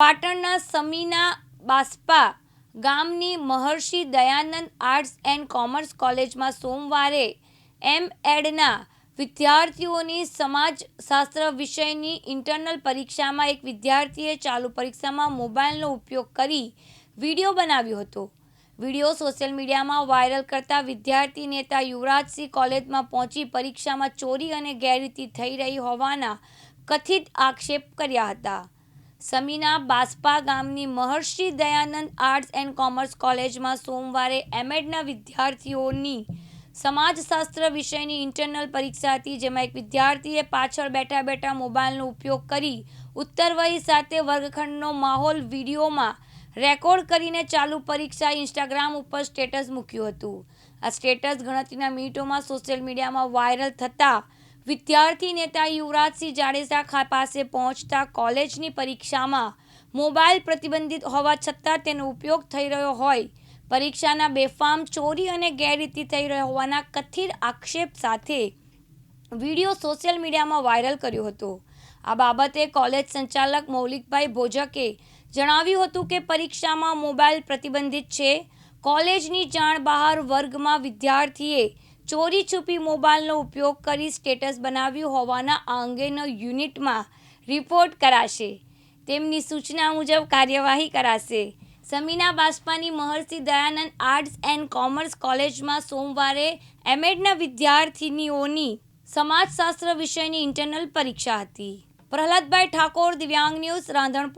પાટણના સમીના બાસ્પા ગામની Maharshi Dayanand arts and commerce કોલેજમાં સોમવારે એમ એડના વિદ્યાર્થીઓની સમાજશાસ્ત્ર વિષયની ઇન્ટરનલ પરીક્ષામાં એક વિદ્યાર્થીએ ચાલુ પરીક્ષામાં મોબાઈલનો ઉપયોગ કરી વીડિયો બનાવ્યો હતો. વીડિયો સોશિયલ મીડિયામાં વાયરલ કરતા વિદ્યાર્થી નેતા યુવરાજસિંહ કોલેજમાં પહોંચી પરીક્ષામાં ચોરી અને ગેરરીતિ થઈ રહી હોવાના કથિત આક્ષેપ કર્યા હતા. સમીના બાસ્પા ગામની Maharshi Dayanand arts and commerce કોલેજમાં સોમવારે એમએડના વિદ્યાર્થીઓની સમાજશાસ્ત્ર વિષયની ઇન્ટરનલ પરીક્ષા હતી, જેમાં એક વિદ્યાર્થીએ પાછળ બેઠા બેઠા મોબાઈલનો ઉપયોગ કરી ઉત્તરવહી સાથે વર્ગખંડનો માહોલ વિડીયોમાં રેકોર્ડ કરીને ચાલુ પરીક્ષા ઇન્સ્ટાગ્રામ ઉપર સ્ટેટસ મૂક્યું હતું. આ સ્ટેટસ ગણતરીના મિનિટોમાં સોશિયલ મીડિયામાં વાયરલ થતાં વિદ્યાર્થી નેતા યુવરાજસિંહ જાડેજા પાસે પહોંચતા કોલેજની પરીક્ષામાં મોબાઈલ પ્રતિબંધિત હોવા છતાં તેનો ઉપયોગ થઈ રહ્યો હોય. પરીક્ષાના બેફામ, ચોરી અને ગેરરીતિ થઈ રહ્યો હોવાના કથિત આક્ષેપ સાથે વીડિયો સોશિયલ મીડિયામાં વાયરલ કર્યો હતો. આ બાબતે કોલેજ સંચાલક મૌલિકભાઈ ભોજકે જણાવ્યું હતું કે પરીક્ષામાં મોબાઈલ પ્રતિબંધિત છે. કોલેજની જાણ બહાર વર્ગમાં વિદ્યાર્થીએ ચોરી છુપી મોબાઈલનો ઉપયોગ કરી સ્ટેટસ બનાવ્યું હોવાના આ અંગેનો યુનિટમાં રિપોર્ટ કરાશે. તેમની સૂચના મુજબ કાર્યવાહી કરાશે. સમીના બાસ્પાની Maharshi Dayanand arts and commerce કોલેજમાં સોમવારે એમએડના વિદ્યાર્થીનીઓની સમાજશાસ્ત્ર વિષયની ઇન્ટરનલ પરીક્ષા હતી. પ્રહલાદભાઈ ઠાકોર, દિવ્યાંગ ન્યૂઝ, રાંધણપુર.